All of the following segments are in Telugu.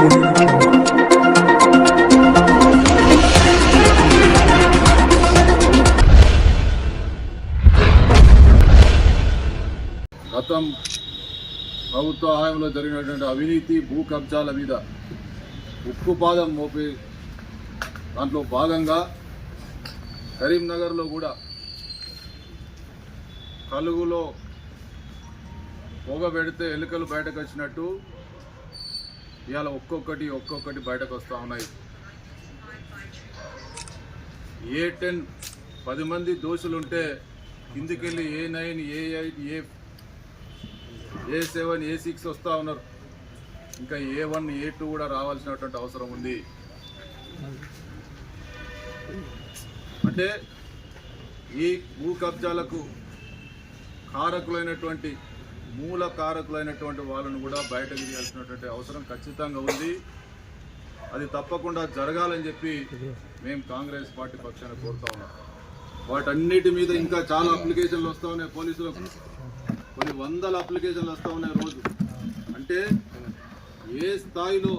గతం ప్రభుత్వ హయాంలో జరిగినటువంటి అవినీతి భూ కబ్జాల మీద ఉక్కుపాదం మోపే దాంట్లో భాగంగా కరీంనగర్లో కూడా కలుగులో పొగ పెడితే ఎలుకలు బయటకు వచ్చినట్టు ఇవాళ ఒక్కొక్కటి ఒక్కొక్కటి బయటకు వస్తూ ఉన్నాయి. ఏ టెన్ పది మంది దోషులుంటే కిందికెళ్ళి A nine A eight A A seven A six వస్తూ ఉన్నారు. ఇంకా ఏ వన్ ఏ టూ కూడా రావాల్సినటువంటి అవసరం ఉంది. అంటే ఈ భూ కబ్జాలకు కారకులైనటువంటి మూల కారకులైనటువంటి వాళ్ళను కూడా బయటకు తీయాల్సినటువంటి అవసరం ఖచ్చితంగా ఉంది. అది తప్పకుండా జరగాలని చెప్పి మేము కాంగ్రెస్ పార్టీ పక్షాన కోరుతా ఉన్నాం. వాటన్నిటి మీద ఇంకా చాలా అప్లికేషన్లు వస్తూ ఉన్నాయి పోలీసులకు. కొన్ని వందల అప్లికేషన్లు వస్తూ ఉన్నాయి రోజు. అంటే ఏ స్థాయిలో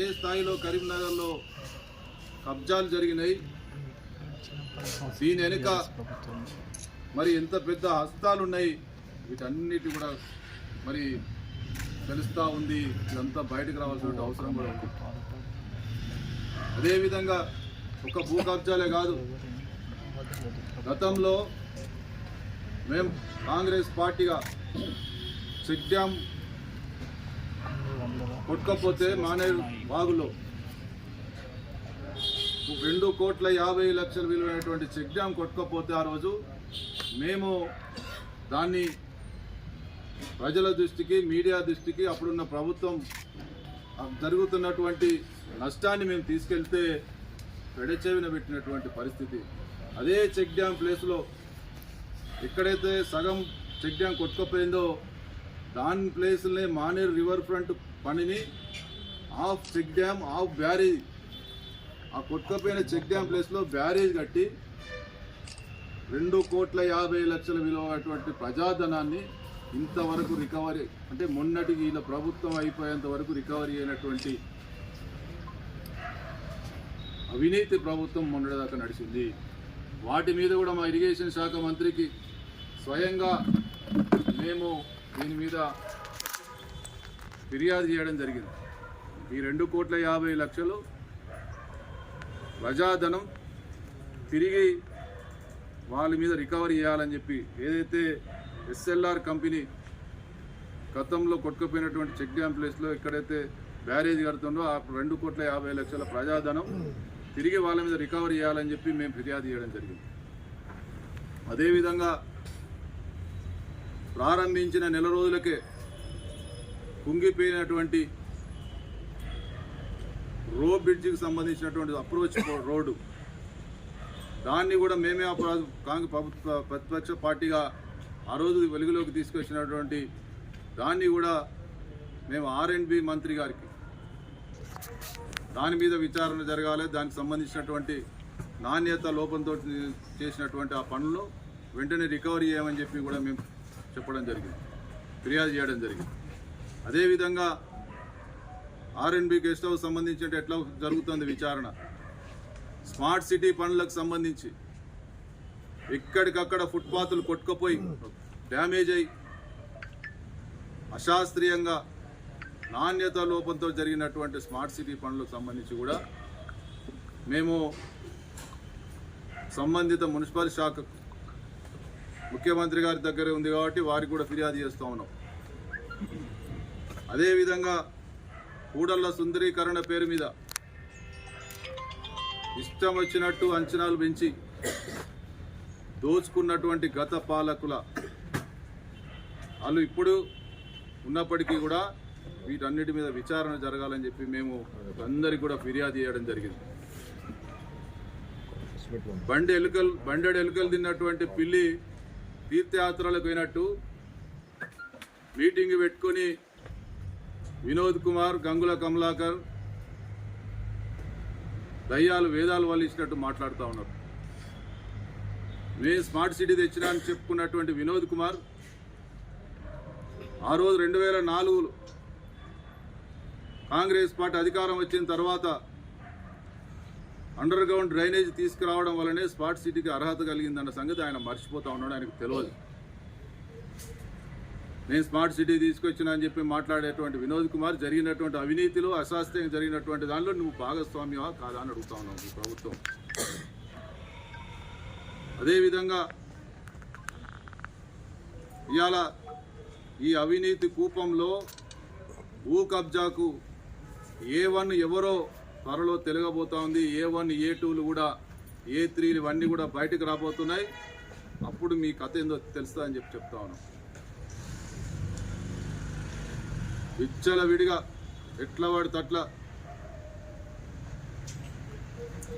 ఏ స్థాయిలో కరీంనగర్లో కబ్జాలు జరిగినాయి? దీని వెనుక మరి ఎంత పెద్ద హస్తాలు ఉన్నాయి వీటన్నిటి కూడా మరి తెలుస్తూ ఉంది. ఇదంతా బయటకు రావాల్సిన అవసరం కూడా ఉంది. అదేవిధంగా ఒక భూ కబ్జాలే కాదు గతంలో మేము కాంగ్రెస్ పార్టీగా చెక్ డ్యామ్ కొట్టుకపోతే మానేరు బాగులో. రెండు కోట్ల యాభై లక్షలు విలువైనటువంటి చెక్ డ్యామ్ కొట్టుకపోతే ఆ రోజు మేము దాన్ని ప్రజల దృష్టికి మీడియా దృష్టికి అప్పుడున్న ప్రభుత్వం జరుగుతున్నటువంటి నష్టాన్ని మేము తీసుకెళ్తే పెడచెవిన పెట్టినటువంటి పరిస్థితి. అదే చెక్ డ్యామ్ ప్లేస్లో ఎక్కడైతే సగం చెక్ డ్యామ్ కొట్టుకపోయిందో దాని ప్లేస్లనే మానేరు రివర్ ఫ్రంట్ పనిని of check dam of barrage. ఆ కొట్టుకపోయిన చెక్ డ్యామ్ ప్లేస్లో బ్యారేజ్ కట్టి రెండు కోట్ల యాభై లక్షల విలువైనటువంటి ప్రజాధనాన్ని ఇంతవరకు రికవరీ అంటే మొన్నటికి వీళ్ళ ప్రభుత్వం అయిపోయేంత వరకు రికవరీ అయినటువంటి అవినీతి ప్రభుత్వం మొన్నటిదాకా నడిచింది. వాటి మీద కూడా మా ఇరిగేషన్ శాఖ మంత్రికి స్వయంగా మేము దీని మీద ఫిర్యాదు చేయడం జరిగింది. ఈ రెండు కోట్ల యాభై లక్షలు ప్రజాధనం తిరిగి వాళ్ళ మీద రికవరీ చేయాలని చెప్పి ఏదైతే ఎస్ఎల్ఆర్ కంపెనీ గతంలో కొట్టుకుపోయినటువంటి చెక్ డ్యామ్ ప్లేస్లో ఎక్కడైతే బ్యారేజ్ కడుతుందో ఆ రెండు కోట్ల యాభై లక్షల ప్రజాధనం తిరిగి వాళ్ళ మీద రికవరీ చేయాలని చెప్పి మేము ఫిర్యాదు చేయడం జరిగింది. అదేవిధంగా ప్రారంభించిన నెల రోజులకే కుంగిపోయినటువంటి రో బ్రిడ్జికి సంబంధించినటువంటి అప్రోచ్ రోడ్డు దాన్ని కూడా మేమే ఆ ప్ర- కాంగ్రెస్ ప్రభుత్వ ప్రతిపక్ష పార్టీగా ఆ రోజు వెలుగులోకి తీసుకొచ్చినటువంటి దాన్ని కూడా మేము ఆర్ఎండ్బి మంత్రి గారికి దాని మీద విచారణ జరగాలి దానికి సంబంధించినటువంటి నాణ్యత లోపంతో చేసినటువంటి ఆ పనులు వెంటనే రికవరీ చేయమని చెప్పి కూడా మేము చెప్పడం జరిగింది ఫిర్యాదు చేయడం జరిగింది. అదేవిధంగా ఆర్ఎండ్బి గెస్ట్ హౌస్ సంబంధించినట్టు ఎట్లా జరుగుతుంది విచారణ? స్మార్ట్ సిటీ పనులకు సంబంధించి ఎక్కడికక్కడ ఫుట్పాత్లు కొట్టుకుపోయి డ్యామేజ్ అయి అశాస్త్రీయంగా నాణ్యత లోపంతో జరిగినటువంటి స్మార్ట్ సిటీ పనులకు సంబంధించి కూడా మేము సంబంధిత మున్సిపల్ శాఖ ముఖ్యమంత్రి గారి దగ్గరే ఉంది కాబట్టి వారికి కూడా ఫిర్యాదు చేస్తూ ఉన్నాం. అదేవిధంగా కూడళ్ళ సుందరీకరణ పేరు మీద ఇష్టం వచ్చినట్టు అంచనాలు పెంచి దోచుకున్నటువంటి గత పాలకుల వాళ్ళు ఇప్పుడు ఉన్నప్పటికీ కూడా వీటన్నిటి మీద విచారణ జరగాలని చెప్పి మేము అందరికి కూడా ఫిర్యాదు చేయడం జరిగింది. బండి ఎలుకలు బండెడు ఎలుకలు తిన్నటువంటి పిల్లి తీర్థయాత్రలకు పోయినట్టు మీటింగ్ పెట్టుకొని వినోద్ కుమార్ గంగుల కమలాకర్ దయ్యాలు వేదాలు వల్లించినట్టు మాట్లాడుతూ ఉన్నారు. మేము స్మార్ట్ సిటీ తెచ్చినా అని చెప్పుకున్నటువంటి వినోద్ కుమార్ ఆ రోజు రెండు వేల నాలుగులో కాంగ్రెస్ పార్టీ అధికారం వచ్చిన తర్వాత అండర్ గ్రౌండ్ డ్రైనేజ్ తీసుకురావడం వల్లనే స్మార్ట్ సిటీకి అర్హత కలిగిందన్న సంగతి ఆయన మర్చిపోతా ఉన్నాడు ఆయనకు తెలియదు. నేను స్మార్ట్ సిటీ తీసుకొచ్చిన అని చెప్పి మాట్లాడేటువంటి వినోద్ కుమార్ జరిగినటువంటి అవినీతిలో అశాస్త్రీయంగా జరిగినటువంటి దానిలో నువ్వు భాగస్వామ్యమా కాదా అని అడుగుతా ఉన్నావు ఈ ప్రభుత్వం. అదేవిధంగా ఇవాళ ఈ అవినీతి కూపంలో భూ కబ్జాకు ఏ వన్ ఎవరో త్వరలో తెలుగబోతా ఉంది. ఏ వన్ ఏ టూలు కూడా ఏ త్రీలు ఇవన్నీ కూడా బయటకు రాబోతున్నాయి. అప్పుడు మీ కథ ఏందో తెలుస్తా అని చెప్పి చెప్తా ఉన్నాం. విచ్చల విడిగా ఎట్లా వాడితే అట్లా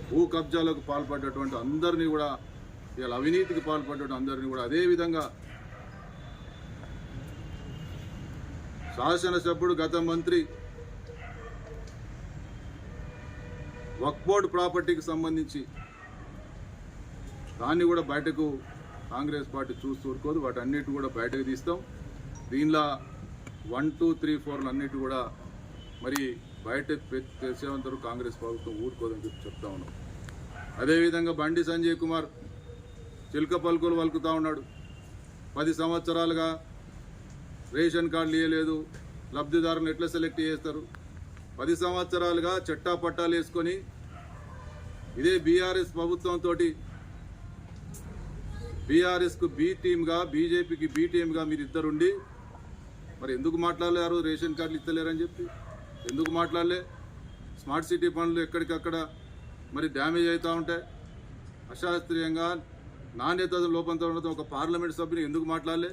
భూ కబ్జాలకు పాల్పడ్డటువంటి అందరినీ కూడా ఇలా అవినీతికి పాల్పడ్డటువంటి అందరినీ కూడా అదే విధంగా శాసనసభ్యుడు గత మంత్రి వక్బోర్డ్ ప్రాపర్టీకి సంబంధించి దాన్ని కూడా బయటకు కాంగ్రెస్ పార్టీ చూస్తూ ఊరుకోదు. వాటన్నిటి కూడా బయటకు తీస్తాం. దీనిలో వన్ టూ త్రీ ఫోర్లు అన్నిటి కూడా మరి బయట పె- వరకు కాంగ్రెస్ ప్రభుత్వం ఊరుకోదని చెప్పి చెప్తా ఉన్నాం. అదేవిధంగా బండి సంజయ్ కుమార్ చిలుక పలుకులు వలుకుతా ఉన్నాడు. పది సంవత్సరాలుగా రేషన్ కార్డులు ఇవ్వలేదు లబ్ధిదారులను ఎట్లా సెలెక్ట్ చేస్తారు? పది సంవత్సరాలుగా చట్టా పట్టాలు వేసుకొని ఇదే బీఆర్ఎస్ ప్రభుత్వంతో బీఆర్ఎస్కు బి టీమ్గా బీజేపీకి బి టీమ్గా మీరు ఇద్దరుండి మరి ఎందుకు మాట్లాడలేరు? రేషన్ కార్డులు ఇస్తలేరని చెప్పి. ఎందుకు మాట్లాడలే? స్మార్ట్ సిటీ పనులు ఎక్కడికక్కడ మరి డ్యామేజ్ అవుతూ ఉంటాయి. అశాస్త్రీయంగా నాణ్యత లోపంతో ఉండటం ఒక పార్లమెంట్ సభ్యుని ఎందుకు మాట్లాడలే?